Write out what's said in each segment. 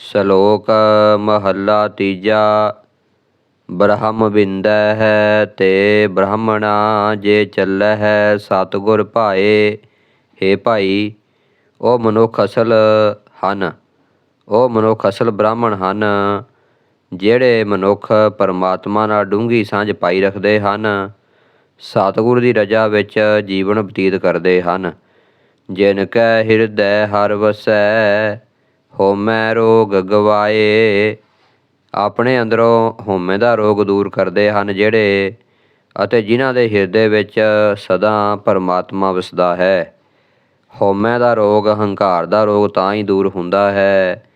ਸ਼ਲੋਕ ਮਹੱਲਾ ਤੀਜਾ, ਬ੍ਰਹਮ ਬਿੰਦੈ ਹੈ ਤੇ ਬ੍ਰਾਹਮਣਾ ਜੇ ਚੱਲੈ ਹੈ ਸਤਿਗੁਰ ਭਾਏ, ਹੇ ਭਾਈ, ਉਹ ਮਨੁੱਖ ਅਸਲ ਹਨ, ਉਹ ਮਨੁੱਖ ਅਸਲ ਬ੍ਰਾਹਮਣ ਹਨ, ਜਿਹੜੇ ਮਨੁੱਖ ਪਰਮਾਤਮਾ ਨਾਲ ਡੂੰਘੀ ਸਾਂਝ ਪਾਈ ਰੱਖਦੇ ਹਨ, ਸਤਿਗੁਰ ਦੀ ਰਜਾ ਵਿੱਚ ਜੀਵਨ ਬਤੀਤ ਕਰਦੇ ਹਨ, ਜਿਨ ਕੈ ਹਿਰਦੈ ਹਰ ਵਸੈ ਹੋਮੈ ਰੋਗ ਗਵਾਏ ਆਪਣੇ ਅੰਦਰੋਂ ਹੋਮੇ ਦਾ ਰੋਗ ਦੂਰ ਕਰਦੇ ਹਨ ਜਿਹੜੇ ਅਤੇ ਜਿਨ੍ਹਾਂ ਦੇ ਹਿਰਦੇ ਵਿੱਚ ਸਦਾ ਪਰਮਾਤਮਾ ਵਸਦਾ ਹੈ। ਹਉਮੈ ਦਾ ਰੋਗ ਹੰਕਾਰ ਦਾ ਰੋਗ ਤਾਂ ਹੀ ਦੂਰ ਹੁੰਦਾ ਹੈ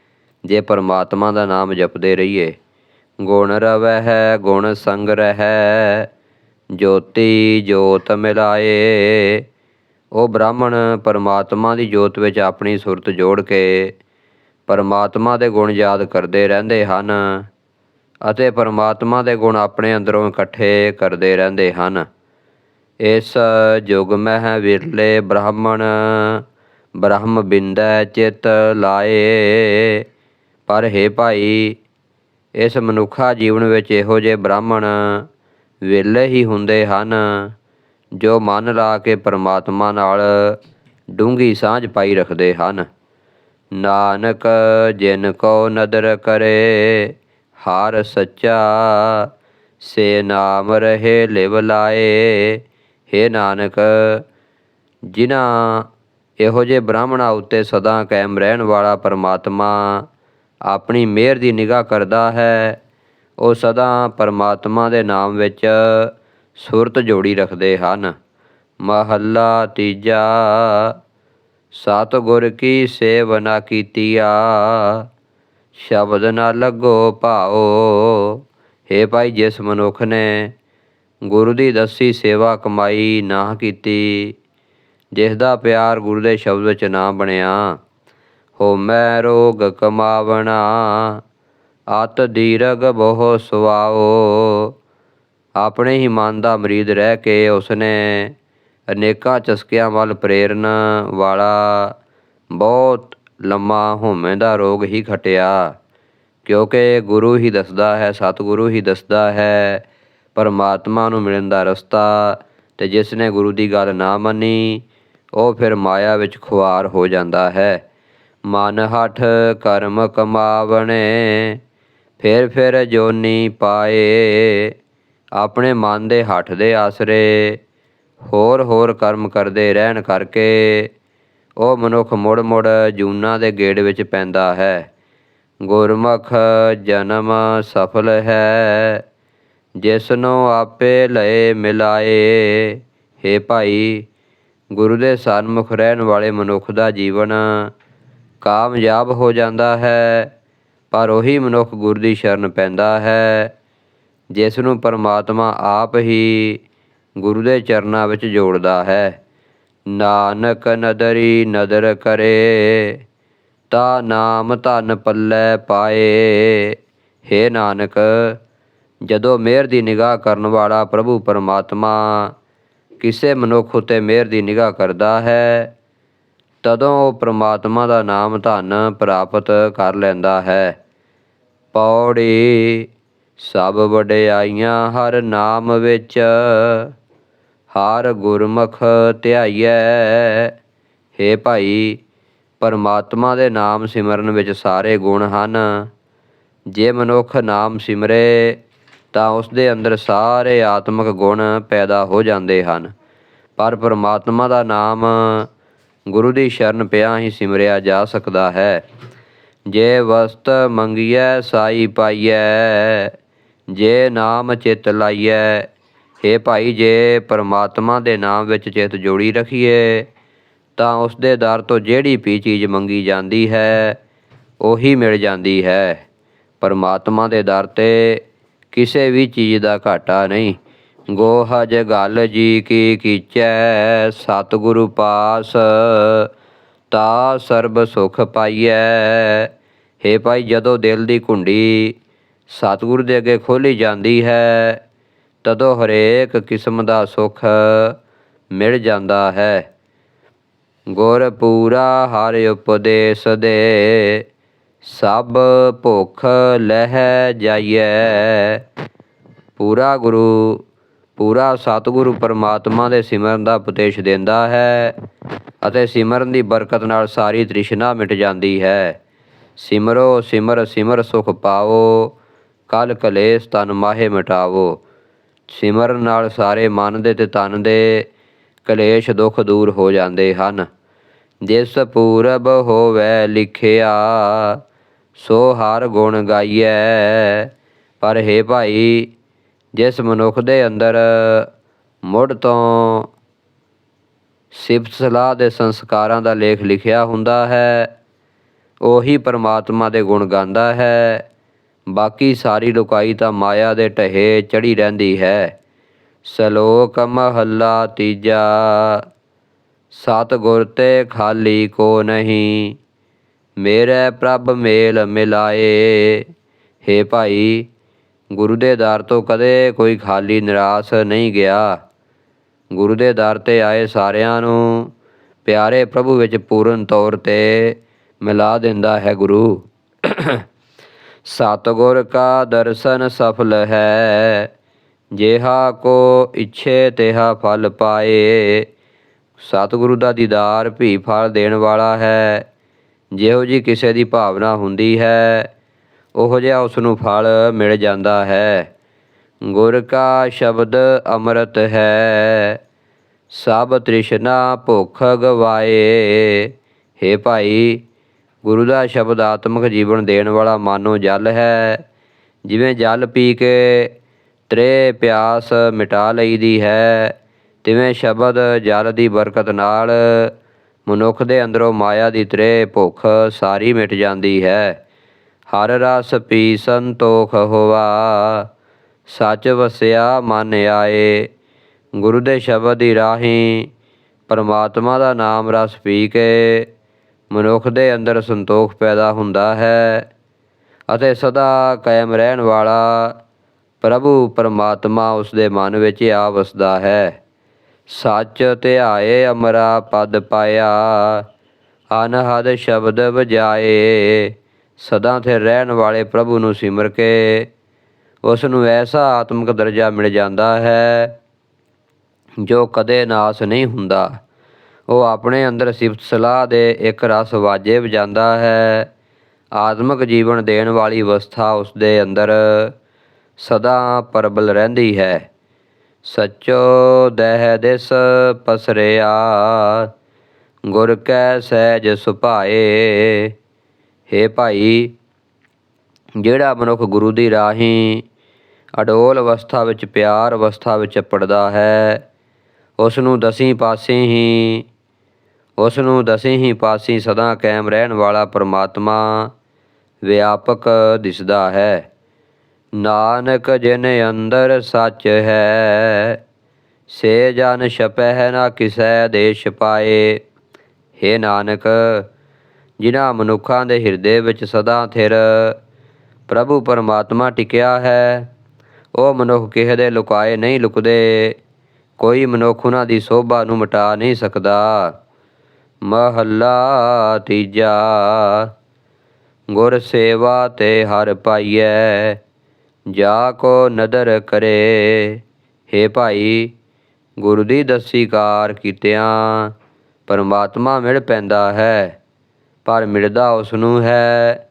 ਜੇ ਪਰਮਾਤਮਾ ਦਾ ਨਾਮ ਜਪਦੇ ਰਹੀਏ। ਗੁਣ ਰਵੈ ਹੈ ਗੁਣ ਸੰਗ ਰਹਿ, ਜੋਤੀ ਜੋਤ ਮਿਲਾਏ। ਉਹ ਬ੍ਰਾਹਮਣ ਪਰਮਾਤਮਾ ਦੀ ਜੋਤ ਵਿੱਚ ਆਪਣੀ ਸੁਰਤ ਜੋੜ ਕੇ ਪਰਮਾਤਮਾ ਦੇ ਗੁਣ ਯਾਦ ਕਰਦੇ ਰਹਿੰਦੇ ਹਨ ਅਤੇ ਪਰਮਾਤਮਾ ਦੇ ਗੁਣ ਆਪਣੇ ਅੰਦਰੋਂ ਇਕੱਠੇ ਕਰਦੇ ਰਹਿੰਦੇ ਹਨ। ਇਸ ਯੁਗ ਮਹਿ ਵਿਰਲੇ ਬ੍ਰਾਹਮਣ, ਬ੍ਰਹਮ ਬਿੰਦੈ ਚਿਤ ਲਾਏ। ਪਰ ਹੈ ਭਾਈ, ਇਸ ਮਨੁੱਖਾ ਜੀਵਨ ਵਿੱਚ ਇਹੋ ਜਿਹੇ ਬ੍ਰਾਹਮਣ ਵਿਰਲੇ ਹੀ ਹੁੰਦੇ ਹਨ, ਜੋ ਮਨ ਲਾ ਕੇ ਪਰਮਾਤਮਾ ਨਾਲ ਡੂੰਘੀ ਸਾਂਝ ਪਾਈ ਰੱਖਦੇ ਹਨ। ਨਾਨਕ, ਜਿਨ ਕੋ ਨਦਰ ਕਰੇ, ਹਾਰ ਸੱਚਾ, ਸੇ ਨਾਮ ਰਹੇ ਲਿਵ ਲਾਏ। ਹੇ ਨਾਨਕ, ਜਿਨ੍ਹਾਂ ਇਹੋ ਜਿਹੇ ਬ੍ਰਾਹਮਣਾਂ ਉੱਤੇ ਸਦਾ ਕਾਇਮ ਰਹਿਣ ਵਾਲਾ ਪਰਮਾਤਮਾ ਆਪਣੀ ਮਿਹਰ ਦੀ ਨਿਗਾਹ ਕਰਦਾ ਹੈ, ਉਹ ਸਦਾ ਪਰਮਾਤਮਾ ਦੇ ਨਾਮ ਵਿੱਚ ਸੁਰਤ ਜੋੜੀ ਰੱਖਦੇ ਹਨ। ਮਹੱਲਾ ਤੀਜਾ ਸਤਿਗੁਰ ਕੀ ਸੇਵਨਾ ਕੀਤੀਆ? ਸ਼ਬਦ ਨਾ ਲੱਗੋ ਭਾਓ। ਹੇ ਭਾਈ ਜਿਸ ਮਨੁੱਖ ਨੇ ਗੁਰੂ ਦੀ ਦੱਸੀ ਸੇਵਾ ਕਮਾਈ ਨਾ ਕੀਤੀ, ਜਿਸ ਦਾ ਪਿਆਰ ਗੁਰੂ ਦੇ ਸ਼ਬਦ ਵਿੱਚ ਨਾ ਬਣਿਆ ਹਉਮੈ ਰੋਗ ਕਮਾਵਣਾ, ਅਤ ਦੀਰਗ ਬਹੁ ਸੁਆਓ। ਆਪਣੇ ਹੀ ਮਨ ਦਾ ਮਰੀਦ ਰਹਿ ਕੇ ਉਸਨੇ ਅਨੇਕਾਂ ਚਸਕਿਆਂ ਵੱਲ ਪ੍ਰੇਰਨ ਵਾਲਾ ਬਹੁਤ ਲੰਮਾ ਹਉਮੈ ਦਾ ਰੋਗ ਹੀ ਖਟਿਆ। ਕਿਉਂਕਿ ਗੁਰੂ ਹੀ ਦੱਸਦਾ ਹੈ, ਸਤਿਗੁਰੂ ਹੀ ਦੱਸਦਾ ਹੈ, ਪਰਮਾਤਮਾ ਨੂੰ ਮਿਲਣ ਦਾ ਰਸਤਾ ਤੇ ਜਿਸ ਨੇ ਗੁਰੂ ਦੀ ਗੱਲ ਨਾ ਮੰਨੀ, ਉਹ ਫਿਰ ਮਾਇਆ ਵਿੱਚ ਖੁਆਰ ਹੋ ਜਾਂਦਾ ਹੈ। ਮਨ ਹਠ ਕਰਮ ਕਮਾਵਣੇ, ਫਿਰ ਫਿਰ ਜੋਨੀ ਪਾਏ, ਆਪਣੇ ਮਨ ਦੇ ਹੱਠ ਦੇ ਆਸਰੇ ਹੋਰ ਹੋਰ ਕਰਮ ਕਰਦੇ ਰਹਿਣ ਕਰਕੇ ਉਹ ਮਨੁੱਖ ਮੁੜ ਮੁੜ ਜੂਨਾ ਦੇ ਗੇੜ ਵਿੱਚ ਪੈਂਦਾ ਹੈ। ਗੁਰਮੁਖ ਜਨਮ ਸਫਲ ਹੈ। ਜਿਸ ਨੂੰ ਆਪੇ ਲਏ ਮਿਲਾਏ। ਹੇ ਭਾਈ, ਗੁਰੂ ਦੇ ਸਨਮੁਖ ਰਹਿਣ ਵਾਲੇ ਮਨੁੱਖ ਦਾ ਜੀਵਨ ਕਾਮਯਾਬ ਹੋ ਜਾਂਦਾ ਹੈ, ਪਰ ਉਹੀ ਮਨੁੱਖ ਗੁਰੂ ਦੀ ਸ਼ਰਨ ਪੈਂਦਾ ਹੈ ਜਿਸ ਨੂੰ ਪਰਮਾਤਮਾ ਆਪ ਹੀ ਗੁਰੂ ਦੇ ਚਰਨਾਂ ਵਿੱਚ ਜੋੜਦਾ ਹੈ। ਨਾਨਕ ਨਦਰੀ ਨਦਰ ਕਰੇ, ਤਾ ਨਾਮ ਧਨ ਪੱਲੇ ਪਾਏ। ਹੇ ਨਾਨਕ, ਜਦੋਂ ਮਿਹਰ ਦੀ ਨਿਗਾਹ ਕਰਨ ਵਾਲਾ ਪ੍ਰਭੂ ਪਰਮਾਤਮਾ ਕਿਸੇ ਮਨੁੱਖ ਉਤੇ ਮਿਹਰ ਦੀ ਨਿਗਾਹ ਕਰਦਾ ਹੈ, ਤਦੋਂ ਉਹ ਪ੍ਰਮਾਤਮਾ ਦਾ ਨਾਮ ਧਨ ਪ੍ਰਾਪਤ ਕਰ ਲੈਂਦਾ ਹੈ। ਪੌੜੀ ਸਭ ਵਡਿਆਈਆਂ ਹਰ ਨਾਮ ਵਿੱਚ ਹਰ ਗੁਰਮੁਖ ਧਿਆਈਐ। ਹੇ ਭਾਈ, ਪਰਮਾਤਮਾ ਦੇ ਨਾਮ ਸਿਮਰਨ ਵਿੱਚ ਸਾਰੇ ਗੁਣ ਹਨ। ਜੇ ਮਨੁੱਖ ਨਾਮ ਸਿਮਰੇ, ਤਾਂ ਉਸ ਦੇ ਅੰਦਰ ਸਾਰੇ ਆਤਮਿਕ ਗੁਣ ਪੈਦਾ ਹੋ ਜਾਂਦੇ ਹਨ। ਪਰ ਪਰਮਾਤਮਾ ਦਾ ਨਾਮ ਗੁਰੂ ਦੀ ਸ਼ਰਨ ਪਿਆ ਹੀ ਸਿਮਰਿਆ ਜਾ ਸਕਦਾ ਹੈ। ਜੇ ਵਸਤ ਮੰਗੀਐ, ਸਾਈ ਪਾਈਐ। ਜੇ ਨਾਮ ਚਿਤ ਲਾਈਐ ਹੇ ਭਾਈ ਜੇ ਪਰਮਾਤਮਾ ਦੇ ਨਾਮ ਵਿੱਚ ਚਿਤ ਜੋੜੀ ਰਖੀਏ, ਤਾਂ ਉਸ ਦੇ ਦਰ ਤੋਂ ਜਿਹੜੀ ਵੀ ਚੀਜ਼ ਮੰਗੀ ਜਾਂਦੀ ਹੈ, ਉਹੀ ਮਿਲ ਜਾਂਦੀ ਹੈ। ਪਰਮਾਤਮਾ ਦੇ ਦਰ ਤੇ ਕਿਸੇ ਵੀ ਚੀਜ਼ ਦਾ ਘਾਟਾ ਨਹੀਂ। ਗੋਹ ਗੱਲ ਜੀ ਕੀ ਕੀਚੈ, ਸਤਿਗੁਰੂ ਪਾਸ ਤਾ ਸਰਬ ਸੁਖ ਪਾਈਐ। ਹੇ ਭਾਈ ਜਦੋਂ ਦਿਲ ਦੀ ਕੁੰਡੀ ਸਤਿਗੁਰੂ ਦੇ ਅੱਗੇ ਖੋਲੀ ਜਾਂਦੀ ਹੈ ਤਦੋਂ ਹਰੇਕ ਕਿਸਮ ਦਾ ਸੁਖ ਮਿਲ ਜਾਂਦਾ ਹੈ। ਗੁਰ ਪੂਰਾ ਹਰ ਉਪਦੇਸ਼ ਦੇ, ਸਭ ਭੁੱਖ ਲਹਿ ਜਾਈਐ। ਪੂਰਾ ਗੁਰੂ, ਪੂਰਾ ਸਤਿਗੁਰੂ ਪਰਮਾਤਮਾ ਦੇ ਸਿਮਰਨ ਦਾ ਉਪਦੇਸ਼ ਦਿੰਦਾ ਹੈ ਅਤੇ ਸਿਮਰਨ ਦੀ ਬਰਕਤ ਨਾਲ ਸਾਰੀ ਤ੍ਰਿਸ਼ਨਾ ਮਿਟ ਜਾਂਦੀ ਹੈ। ਸਿਮਰੋ ਸਿਮਰ ਸਿਮਰ ਸੁਖ ਪਾਓ ਕਲ ਕਲੇਸ਼ ਤਨ ਮਾਹੇ ਮਿਟਾਵੋ। ਸਿਮਰਨ ਨਾਲ ਸਾਰੇ ਮਨ ਦੇ ਤੇ ਤਨ ਦੇ ਕਲੇਸ਼ ਦੁੱਖ ਦੂਰ ਹੋ ਜਾਂਦੇ ਹਨ। ਜਿਸ ਪੂਰਬ ਹੋਵੇ ਲਿਖਿਆ, ਸੋ ਹਰ ਗੁਣ ਗਾਈਐ। ਪਰ ਹੈ ਭਾਈ, ਜਿਸ ਮਨੁੱਖ ਦੇ ਅੰਦਰ ਮੁੜ ਤੋਂ ਸਿਫਤ ਸਲਾਹ ਦੇ ਸੰਸਕਾਰਾਂ ਦਾ ਲੇਖ ਲਿਖਿਆ ਹੁੰਦਾ ਹੈ, ਉਹੀ ਪਰਮਾਤਮਾ ਦੇ ਗੁਣ ਗਾਉਂਦਾ ਹੈ। ਬਾਕੀ ਸਾਰੀ ਲੁਕਾਈ ਤਾਂ ਮਾਇਆ ਦੇ ਢਹੇ ਚੜੀ ਰਹਿੰਦੀ ਹੈ। ਸ਼ਲੋਕ ਮਹੱਲਾ ਤੀਜਾ। ਸਤਗੁਰ ਤੇ ਖਾਲੀ ਕੋ ਨਹੀਂ। ਮੇਰੇ ਪ੍ਰਭ ਮੇਲ ਮਿਲਾਏ। ਹੇ ਭਾਈ, ਗੁਰੂ ਦੇ ਦਰ ਤੋਂ ਕਦੇ ਕੋਈ ਖਾਲੀ ਨਿਰਾਸ਼ ਨਹੀਂ ਗਿਆ। ਗੁਰੂ ਦੇ ਦਰ ਤੇ ਆਏ ਸਾਰਿਆਂ ਨੂੰ ਪਿਆਰੇ ਪ੍ਰਭੂ ਵਿੱਚ ਪੂਰਨ ਤੌਰ ਤੇ ਮਿਲਾ ਦਿੰਦਾ ਹੈ ਗੁਰੂ। ਸਤਗੁਰ ਕਾ ਦਰਸ਼ਨ ਸਫਲ ਹੈ। ਜਿਹਾ ਕੋ ਇੱਛੇ, ਤਿਹਾ ਫਲ ਪਾਏ। ਸਤਿਗੁਰੂ ਦਾ ਦੀਦਾਰ ਭੀ ਫਲ ਦੇਣ ਵਾਲਾ ਹੈ। ਜਿਹੋ ਜੀ ਕਿਸੇ ਦੀ ਭਾਵਨਾ ਹੁੰਦੀ ਹੈ, ਉਹੋ ਜਿਹਾ ਉਸ ਨੂੰ ਫਲ ਮਿਲ ਜਾਂਦਾ ਹੈ। ਗੁਰ ਕਾ ਸ਼ਬਦ ਅੰਮ੍ਰਿਤ ਹੈ, ਸਭ ਤ੍ਰਿਸ਼ਨਾ ਭੁੱਖ ਗਵਾਏ। ਹੇ ਭਾਈ ਗੁਰੂ ਦਾ ਸ਼ਬਦ ਆਤਮਿਕ ਜੀਵਨ ਦੇਣ ਵਾਲਾ ਮਾਨੋ ਜਲ ਹੈ। ਜਿਵੇਂ ਜਲ ਪੀ ਕੇ ਤ੍ਰੇ ਪਿਆਸ ਮਿਟਾ ਲਈਦੀ ਹੈ, ਤਿਵੇਂ ਸ਼ਬਦ ਜਲ ਦੀ ਬਰਕਤ ਨਾਲ ਮਨੁੱਖ ਦੇ ਅੰਦਰੋਂ ਮਾਇਆ ਦੀ ਤ੍ਰੇ ਭੁੱਖ ਸਾਰੀ ਮਿਟ ਜਾਂਦੀ ਹੈ। ਹਰ ਰਸ ਪੀ ਸੰਤੋਖ ਹੋਵਾ ਸੱਚ ਵਸਿਆ ਮਨ ਆਏ। ਗੁਰੂ ਦੇ ਸ਼ਬਦ ਦੀ ਰਾਹੀਂ ਪਰਮਾਤਮਾ ਦਾ ਨਾਮ ਰਸ ਪੀ ਕੇ ਮਨੁੱਖ ਦੇ ਅੰਦਰ ਸੰਤੋਖ ਪੈਦਾ ਹੁੰਦਾ ਹੈ ਅਤੇ ਸਦਾ ਕਾਇਮ ਰਹਿਣ ਵਾਲਾ ਪ੍ਰਭੂ ਪਰਮਾਤਮਾ ਉਸ ਦੇ ਮਨ ਵਿੱਚ ਆ ਵਸਦਾ ਹੈ। ਸੱਚ ਧਿਆਏ ਅਮਰਾ ਪਦ ਪਾਇਆ, ਅਨਹਦ ਸ਼ਬਦ ਵਜਾਏ, ਸਦਾ ਤੇ ਰਹਿਣ ਵਾਲੇ ਪ੍ਰਭੂ ਨੂੰ ਸਿਮਰ ਕੇ ਉਸ ਨੂੰ ਐਸਾ ਆਤਮਿਕ ਦਰਜਾ ਮਿਲ ਜਾਂਦਾ ਹੈ ਜੋ ਕਦੇ ਨਾਸ ਨਹੀਂ ਹੁੰਦਾ। ਉਹ ਆਪਣੇ ਅੰਦਰ ਸਿਫਤ ਸਲਾਹ ਦੇ ਇੱਕ ਰਸ ਵਾਜੇ ਵਜਾਂਦਾ ਹੈ। ਆਤਮਿਕ ਜੀਵਨ ਦੇਣ ਵਾਲੀ ਅਵਸਥਾ ਉਸ ਦੇ ਅੰਦਰ ਸਦਾ ਪਰਬਲ ਰਹਿੰਦੀ ਹੈ। ਸਚੋ ਦਹਿ ਦਿਸ ਪਸਰਿਆ, ਗੁਰ ਕੈ ਸਹਿਜ ਸੁਭਾਏ। ਹੇ ਭਾਈ, ਜਿਹੜਾ ਮਨੁੱਖ ਗੁਰੂ ਦੀ ਰਾਹੀਂ ਅਡੋਲ ਅਵਸਥਾ ਵਿੱਚ ਪਿਆਰ ਅਵਸਥਾ ਵਿੱਚ ਪੜਦਾ ਹੈ ਉਸ ਨੂੰ ਦਸੀਂ ਪਾਸੇ ਹੀ ਉਸ ਨੂੰ ਦਸੀਂ ਹੀ ਪਾਸੇ ਸਦਾ ਕਾਇਮ ਰਹਿਣ ਵਾਲਾ ਪਰਮਾਤਮਾ ਵਿਆਪਕ ਦਿਸਦਾ ਹੈ। ਨਾਨਕ ਜਿਨ ਅੰਦਰ ਸੱਚ ਹੈ, ਸੇ ਜਨ ਛਪਹਿ ਨਾ ਕਿਸੈ ਦੇ ਛਪਾਏ ਹੇ ਨਾਨਕ, ਜਿਨ੍ਹਾਂ ਮਨੁੱਖਾਂ ਦੇ ਹਿਰਦੇ ਵਿੱਚ ਸਦਾ ਥਿਰ ਪ੍ਰਭੂ ਪਰਮਾਤਮਾ ਟਿਕਿਆ ਹੈ, ਉਹ ਮਨੁੱਖ ਕਿਸੇ ਦੇ ਲੁਕਾਏ ਨਹੀਂ ਲੁਕਦੇ, ਕੋਈ ਮਨੁੱਖ ਉਹਨਾਂ ਦੀ ਸੋਭਾ ਨੂੰ ਮਿਟਾ ਨਹੀਂ ਸਕਦਾ। ਮਹੱਲਾ ਤੀਜਾ, ਗੁਰ ਸੇਵਾ ਤੇ ਹਰ ਪਾਈਐ, ਜਾ ਕੋ ਨਦਰ ਕਰੇ। ਹੇ ਭਾਈ, ਗੁਰੂ ਦੀ ਦਸੀ ਕਾਰ ਕੀਤਿਆਂ, ਪਰਮਾਤਮਾ ਮਿਲ ਪੈਂਦਾ ਹੈ, ਪਰ ਮਿਲਦਾ ਉਸ ਨੂੰ ਹੈ,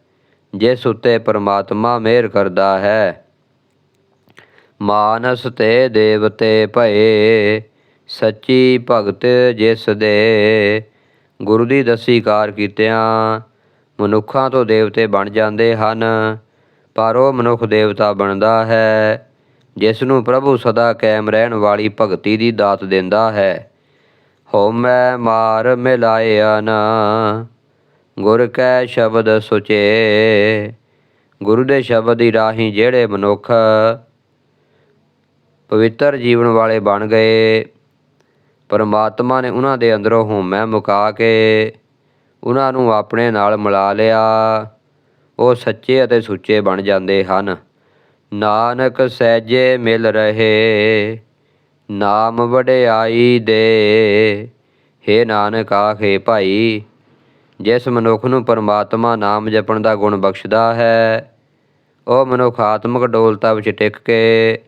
ਜਿਸ ਉੱਤੇ ਪਰਮਾਤਮਾ ਮਿਹਰ ਕਰਦਾ ਹੈ। ਮਾਨਸ ਤੇ ਦੇਵਤੇ ਭਏ, ਸੱਚੀ ਭਗਤ ਜਿਸ ਦੇ ਗੁਰੂ ਦੀ ਦਸੀ ਕਾਰ ਕੀਤਿਆਂ, ਮਨੁੱਖਾਂ ਤੋਂ ਦੇਵਤੇ ਬਣ ਜਾਂਦੇ ਹਨ, ਪਰ ਉਹ ਮਨੁੱਖ ਦੇਵਤਾ ਬਣਦਾ ਹੈ, ਜਿਸ ਨੂੰ ਪ੍ਰਭੂ ਸਦਾ ਕਾਇਮ ਰਹਿਣ ਵਾਲੀ ਭਗਤੀ ਦੀ ਦਾਤ ਦਿੰਦਾ ਹੈ। ਹਉਮੈ ਮਾਰ ਮਿਲਾਇਆ ਨਾ ਗੁਰ ਕੈ ਸ਼ਬਦ ਸੁਚੇ, ਗੁਰੂ ਦੇ ਸ਼ਬਦ ਦੀ ਰਾਹੀਂ ਜਿਹੜੇ ਮਨੁੱਖ ਪਵਿੱਤਰ ਜੀਵਨ ਵਾਲੇ ਬਣ ਗਏ। ਪਰਮਾਤਮਾ ਨੇ ਉਹਨਾਂ ਦੇ ਅੰਦਰੋਂ ਹਉਮੈ ਮੁਕਾ ਕੇ ਉਹਨਾਂ ਨੂੰ ਆਪਣੇ ਨਾਲ ਮਿਲਾ ਲਿਆ। ਉਹ ਸੱਚੇ ਅਤੇ ਸੁੱਚੇ ਬਣ ਜਾਂਦੇ ਹਨ। ਨਾਨਕ ਸਹਿਜੇ ਮਿਲ ਰਹੇ, ਨਾਮ ਵਡਿਆਈ ਦੇ। ਹੇ ਨਾਨਕ ਆਖੇ ਭਾਈ, ਜਿਸ ਮਨੁੱਖ ਨੂੰ ਪਰਮਾਤਮਾ ਨਾਮ ਜਪਣ ਦਾ ਗੁਣ ਬਖਸ਼ਦਾ ਹੈ, ਉਹ ਮਨੁੱਖ ਆਤਮਿਕ ਡੋਲਤਾ ਵਿੱਚ ਟਿਕ ਕੇ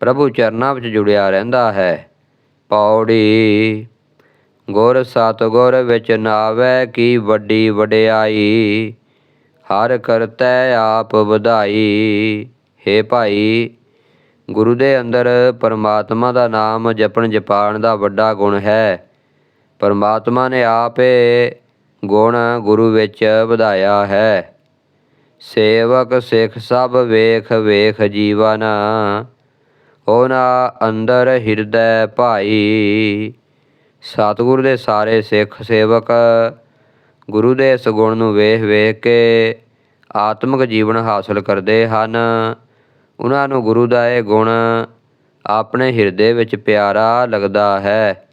ਪ੍ਰਭੂ ਚਰਨਾਂ ਵਿੱਚ ਜੁੜਿਆ ਰਹਿੰਦਾ ਹੈ। ਪੌੜੀ। ਗੁਰ ਸਤਿਗੁਰ ਵਿੱਚ ਨਾਵੇ ਕੀ ਵੱਡੀ ਵਡਿਆਈ। ਹਰ ਕਰਤੈ ਆਪ ਵਧਾਈ। ਹੇ ਭਾਈ, ਗੁਰੂ ਦੇ ਅੰਦਰ ਪਰਮਾਤਮਾ ਦਾ ਨਾਮ ਜਪਣ ਜਪਾਣ ਦਾ ਵੱਡਾ ਗੁਣ ਹੈ। ਪਰਮਾਤਮਾ ਨੇ ਆਪੇ ਗੁਣ ਗੁਰੂ ਵਿੱਚ ਵਧਾਇਆ ਹੈ। ਸੇਵਕ ਸਿੱਖ ਸਭ ਵੇਖ ਵੇਖ ਜੀਵਨ। ਉਹਨਾਂ ਅੰਦਰ ਹਿਰਦੈ ਭਾਈ। ਸਤਿਗੁਰ ਦੇ ਸਾਰੇ ਸਿੱਖ ਸੇਵਕ ਗੁਰੂ ਦੇ ਇਸ ਗੁਣ ਨੂੰ ਵੇਖ ਵੇਖ ਕੇ ਆਤਮਿਕ ਜੀਵਨ ਹਾਸਲ ਕਰਦੇ ਹਨ। ਉਹਨਾਂ ਨੂੰ ਗੁਰੂ ਦਾ ਇਹ ਗੁਣ ਆਪਣੇ ਹਿਰਦੇ ਵਿੱਚ ਪਿਆਰਾ ਲੱਗਦਾ ਹੈ।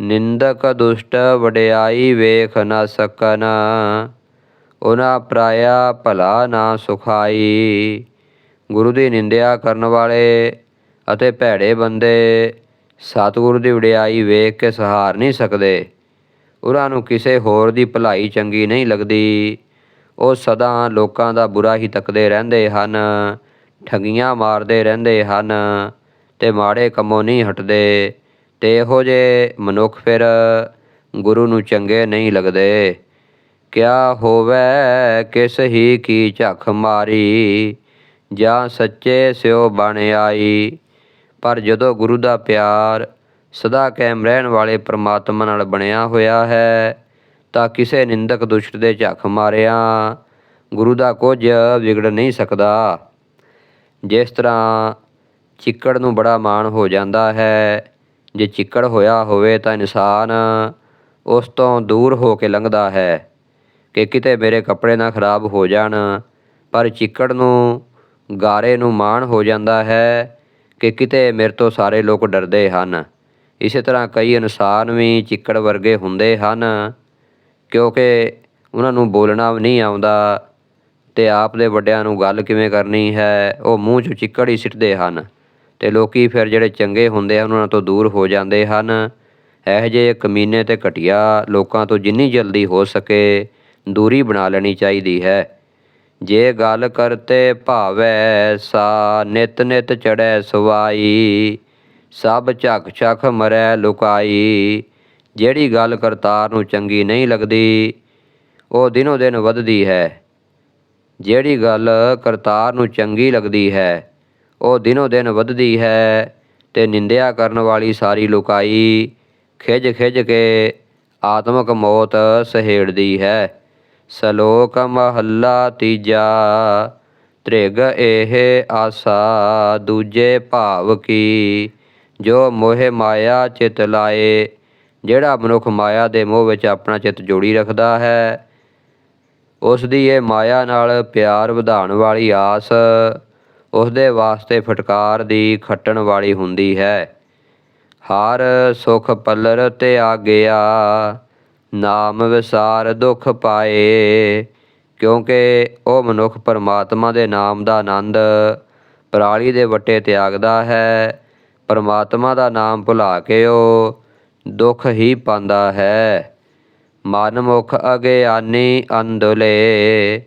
ਨਿੰਦਕ ਦੁਸ਼ਟ ਵਡਿਆਈ ਵੇਖ ਨਾ ਸਕਨ। ਉਹਨਾਂ ਪ੍ਰਾਇਆ ਭਲਾ ਨਾ ਸੁਖਾਈ। ਗੁਰੂ ਦੀ ਨਿੰਦਿਆ ਕਰਨ ਵਾਲੇ ਅਤੇ ਭੈੜੇ ਬੰਦੇ ਸਤਿਗੁਰੂ ਦੀ ਵਡਿਆਈ ਵੇਖ ਕੇ ਸਹਾਰ ਨਹੀਂ ਸਕਦੇ। ਉਹਨਾਂ ਨੂੰ ਕਿਸੇ ਹੋਰ ਦੀ ਭਲਾਈ ਚੰਗੀ ਨਹੀਂ ਲੱਗਦੀ। ਉਹ ਸਦਾ ਲੋਕਾਂ ਦਾ ਬੁਰਾ ਹੀ ਤੱਕਦੇ ਰਹਿੰਦੇ ਹਨ, ਠਗੀਆਂ ਮਾਰਦੇ ਰਹਿੰਦੇ ਹਨ ਤੇ ਮਾੜੇ ਕੰਮੋਂ ਨਹੀਂ ਹਟਦੇ। ਤੇ ਇਹੋ ਜੇ ਮਨੁੱਖ ਫਿਰ ਗੁਰੂ ਨੂੰ ਚੰਗੇ ਨਹੀਂ ਲੱਗਦੇ। ਕਿਆ ਹੋਵੇ ਕਿਸ ਹੀ ਕੀ ਝੱਖ ਮਾਰੀ ਜਾਂ ਸੱਚੇ ਸਿਓ ਬਣ ਆਈ। ਪਰ ਜਦੋਂ ਗੁਰੂ ਦਾ ਪਿਆਰ ਸਦਾ ਕਾਇਮ ਰਹਿਣ ਵਾਲੇ ਪ੍ਰਮਾਤਮਾ ਨਾਲ ਬਣਿਆ ਹੋਇਆ ਹੈ, ਤਾਂ ਕਿਸੇ ਨਿੰਦਕ ਦੁਸ਼ਟ ਦੇ ਝੱਖ ਮਾਰਿਆ ਗੁਰੂ ਦਾ ਕੁਝ ਵਿਗੜ ਨਹੀਂ ਸਕਦਾ। ਜਿਸ ਤਰ੍ਹਾਂ ਚਿੱਕੜ ਨੂੰ ਬੜਾ ਮਾਣ ਹੋ ਜਾਂਦਾ ਹੈ, ਜੇ ਚਿੱਕੜ ਹੋਇਆ ਹੋਵੇ ਤਾਂ ਇਨਸਾਨ ਉਸ ਤੋਂ ਦੂਰ ਹੋ ਕੇ ਲੰਘਦਾ ਹੈ ਕਿ ਕਿਤੇ ਮੇਰੇ ਕੱਪੜੇ ਨਾ ਖਰਾਬ ਹੋ ਜਾਣ, ਪਰ ਚਿੱਕੜ ਨੂੰ, ਗਾਰੇ ਨੂੰ ਮਾਣ ਹੋ ਜਾਂਦਾ ਹੈ ਕਿ ਕਿਤੇ ਮੇਰੇ ਤੋਂ ਸਾਰੇ ਲੋਕ ਡਰਦੇ ਹਨ। ਇਸੇ ਤਰ੍ਹਾਂ ਕਈ ਇਨਸਾਨ ਵੀ ਚਿੱਕੜ ਵਰਗੇ ਹੁੰਦੇ ਹਨ, ਕਿਉਂਕਿ ਉਹਨਾਂ ਨੂੰ ਬੋਲਣਾ ਵੀ ਨਹੀਂ ਆਉਂਦਾ ਤੇ ਆਪ ਦੇ ਵੱਡਿਆਂ ਨੂੰ ਗੱਲ ਕਿਵੇਂ ਕਰਨੀ ਹੈ, ਉਹ ਮੂੰਹ 'ਚ ਚਿੱਕੜ ਹੀ ਸਿੱਟਦੇ ਹਨ ਤੇ ਲੋਕੀ ਫਿਰ ਜਿਹੜੇ ਚੰਗੇ ਹੁੰਦੇ ਹਨ, ਉਹਨਾਂ ਤੋਂ ਦੂਰ ਹੋ ਜਾਂਦੇ ਹਨ। ਇਹੋ ਜਿਹੇ ਕਮੀਨੇ ਤੇ ਘਟੀਆ ਲੋਕਾਂ ਤੋਂ ਜਿੰਨੀ ਜਲਦੀ ਹੋ ਸਕੇ ਦੂਰੀ ਬਣਾ ਲੈਣੀ ਚਾਹੀਦੀ ਹੈ। ਜੇ ਗੱਲ ਕਰਤੇ ਭਾਵੈ ਸਾ, ਨਿਤ ਨਿਤ ਚੜੈ ਸੁਵਾਈ, ਸਭ ਝੱਕ ਛਕ ਮਰੈ ਲੁਕਾਈ। ਜਿਹੜੀ ਗੱਲ ਕਰਤਾਰ ਨੂੰ ਚੰਗੀ ਨਹੀਂ ਲੱਗਦੀ, ਉਹ ਦਿਨੋ ਦਿਨ ਵੱਧਦੀ ਹੈ। ਜਿਹੜੀ ਗੱਲ ਕਰਤਾਰ ਨੂੰ ਚੰਗੀ ਲੱਗਦੀ ਹੈ, ਉਹ ਦਿਨੋ ਦਿਨ ਵੱਧਦੀ ਹੈ ਤੇ ਨਿੰਦਿਆ ਕਰਨ ਵਾਲੀ ਸਾਰੀ ਲੁਕਾਈ ਖਿੱਚ ਖਿੱਚ ਕੇ ਆਤਮਕ ਮੌਤ ਸਹੇੜਦੀ ਹੈ। ਸ਼ਲੋਕ ਮਹੱਲਾ ਤੀਜਾ, ਤ੍ਰਿਗ ਇਹ ਆਸਾ, ਦੂਜੇ ਭਾਵ ਕੀ? ਜੋ ਮੋਹ ਮਾਇਆ ਚਿਤ ਲਾਏ, ਜਿਹੜਾ ਮਨੁੱਖ ਮਾਇਆ ਦੇ ਮੋਹ ਵਿੱਚ ਆਪਣਾ ਚਿੱਤ ਜੋੜੀ ਰੱਖਦਾ ਹੈ, ਉਸ ਦੀ ਇਹ ਮਾਇਆ ਨਾਲ ਪਿਆਰ ਵਧਾਉਣ ਵਾਲੀ ਆਸ, ਉਸ ਦੇ ਵਾਸਤੇ ਫਟਕਾਰ ਦੀ ਖੱਟਣ ਵਾਲੀ ਹੁੰਦੀ ਹੈ। ਹਰ ਸੁਖ ਪੱਲਰ ਤੇ ਆ ਗਿਆ ਨਾਮ ਵਿਸਾਰ ਦੁਖ ਪਾਏ, ਕਿਉਂਕਿ ਉਹ ਮਨੁੱਖ ਪਰਮਾਤਮਾ ਦੇ ਨਾਮ ਦਾ ਆਨੰਦ ਪਰਾਲੀ ਦੇ ਵੱਟੇ ਤਿਆਗਦਾ ਹੈ, ਪਰਮਾਤਮਾ ਦਾ ਨਾਮ ਭੁਲਾ ਕੇ ਉਹ ਦੁੱਖ ਹੀ ਪਾਉਂਦਾ ਹੈ। ਮਨ ਮੁਖ ਅਗਿਆਨੀ ਅੰਧਲੇ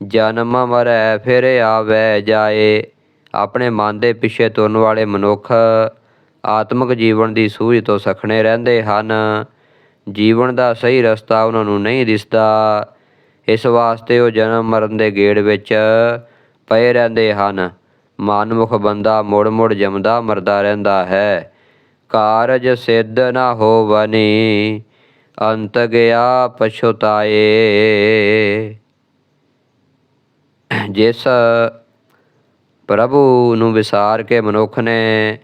ਜਨਮ ਮਰੈ ਫਿਰ ਆਵੇ ਜਾਏ। ਆਪਣੇ ਮਨ ਦੇ ਪਿੱਛੇ ਤੁਰਨ ਵਾਲੇ ਮਨੁੱਖ ਆਤਮਿਕ ਜੀਵਨ ਦੀ ਸੂਝ ਤੋਂ ਸਖਣੇ ਰਹਿੰਦੇ ਹਨ। ਜੀਵਨ ਦਾ ਸਹੀ ਰਸਤਾ ਉਹਨਾਂ ਨੂੰ ਨਹੀਂ ਦਿਸਦਾ। ਇਸ ਵਾਸਤੇ ਉਹ ਜਨਮ ਮਰਨ ਦੇ ਗੇੜ ਵਿੱਚ ਪਏ ਰਹਿੰਦੇ ਹਨ। ਮਨਮੁਖ ਬੰਦਾ ਮੁੜ ਮੁੜ ਜੰਮਦਾ ਮਰਦਾ ਰਹਿੰਦਾ ਹੈ। ਕਾਰਜ ਸਿੱਧ ਨਾ ਹੋਵਨੀ, ਅੰਤ ਗਿਆ ਪਛੁਤਾਏ। ਜਿਸ ਪ੍ਰਭੂ ਨੂੰ ਵਿਸਾਰ ਕੇ ਮਨੁੱਖ ਨੇ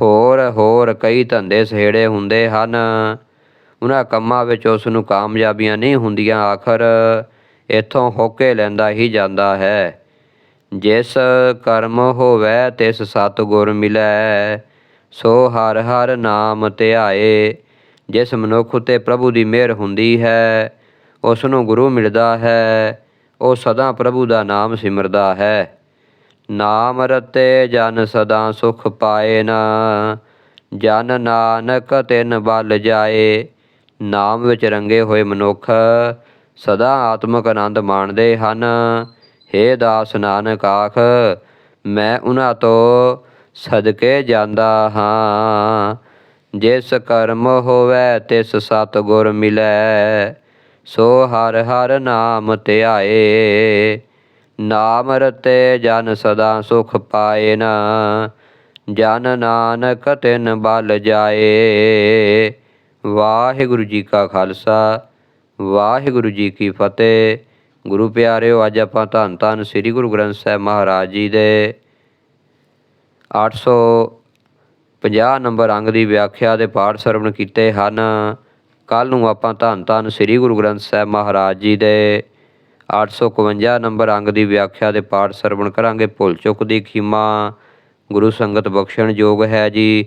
ਹੋਰ ਹੋਰ ਕਈ ਧੰਦੇ ਸਹੇੜੇ ਹੁੰਦੇ ਹਨ ਉਹਨਾਂ ਕੰਮਾਂ ਵਿੱਚ ਉਸ ਨੂੰ ਕਾਮਯਾਬੀਆਂ ਨਹੀਂ ਹੁੰਦੀਆਂ, ਆਖਰ ਇਥੋਂ ਹੋਕੇ ਲੈਂਦਾ ਹੀ ਜਾਂਦਾ ਹੈ। ਜਿਸ ਕਰਮ ਹੋਵੇ, ਤਿਸ ਸਤਿਗੁਰ ਮਿਲੈ, ਸੋ ਹਰ ਹਰ ਨਾਮ ਧਿਆਏ। ਜਿਸ ਮਨੁੱਖ ਉਤੇ ਪ੍ਰਭੂ ਦੀ ਮਿਹਰ ਹੁੰਦੀ ਹੈ ਉਸ ਨੂੰ ਗੁਰੂ ਮਿਲਦਾ ਹੈ, ਉਹ ਸਦਾ ਪ੍ਰਭੂ ਦਾ ਨਾਮ ਸਿਮਰਦਾ ਹੈ। ਨਾਮ ਰਤੇ ਜਨ ਸਦਾ ਸੁਖ ਪਾਏ ਨਾ, ਜਨ ਨਾਨਕ ਤਿਨ ਬਲ ਜਾਏ। ਨਾਮ ਵਿੱਚ ਰੰਗੇ ਹੋਏ ਮਨੁੱਖ ਸਦਾ ਆਤਮਿਕ ਆਨੰਦ ਮਾਣਦੇ ਹਨ। ਹੇ ਦਾਸ ਨਾਨਕ ਆਖ, ਮੈਂ ਉਹਨਾਂ ਤੋਂ ਸਦਕੇ ਜਾਂਦਾ ਹਾਂ। ਜਿਸ ਕਰਮ ਹੋਵੇ, ਤਿਸ ਸਤਿਗੁਰ ਮਿਲੈ, ਸੋ ਹਰ ਹਰ ਨਾਮ ਧਿਆਏ। ਨਾਮ ਰਤੇ ਜਨ ਸਦਾ ਸੁਖ ਪਾਏ ਨਾ ਜਨ ਨਾਨਕ ਤਿਨ ਬਲ ਜਾਏ। ਵਾਹਿਗੁਰੂ ਜੀ ਕਾ ਖਾਲਸਾ, ਵਾਹਿਗੁਰੂ ਜੀ ਕੀ ਫਤਿਹ। ਗੁਰੂ ਪਿਆਰਿਓ, ਅੱਜ ਆਪਾਂ ਧੰਨ ਧੰਨ ਸ੍ਰੀ ਗੁਰੂ ਗ੍ਰੰਥ ਸਾਹਿਬ ਮਹਾਰਾਜ ਜੀ ਦੇ 850 ਨੰਬਰ ਅੰਗ ਦੀ ਵਿਆਖਿਆ ਦੇ ਪਾਠ ਸਰਵਣ ਕੀਤੇ ਹਨ। ਕੱਲ ਨੂੰ ਆਪਾਂ ਧੰਨ ਧੰਨ ਸ੍ਰੀ ਗੁਰੂ ਗ੍ਰੰਥ ਸਾਹਿਬ ਮਹਾਰਾਜ ਜੀ ਦੇ 851 ਨੰਬਰ ਅੰਗ ਦੀ ਵਿਆਖਿਆ ਦੇ ਪਾਠ ਸਰਵਣ ਕਰਾਂਗੇ। ਭੁੱਲ ਚੁੱਕ ਦੀ ਖੀਮਾ, ਗੁਰੂ ਸੰਗਤ ਬਖਸ਼ਣ ਯੋਗ ਹੈ ਜੀ।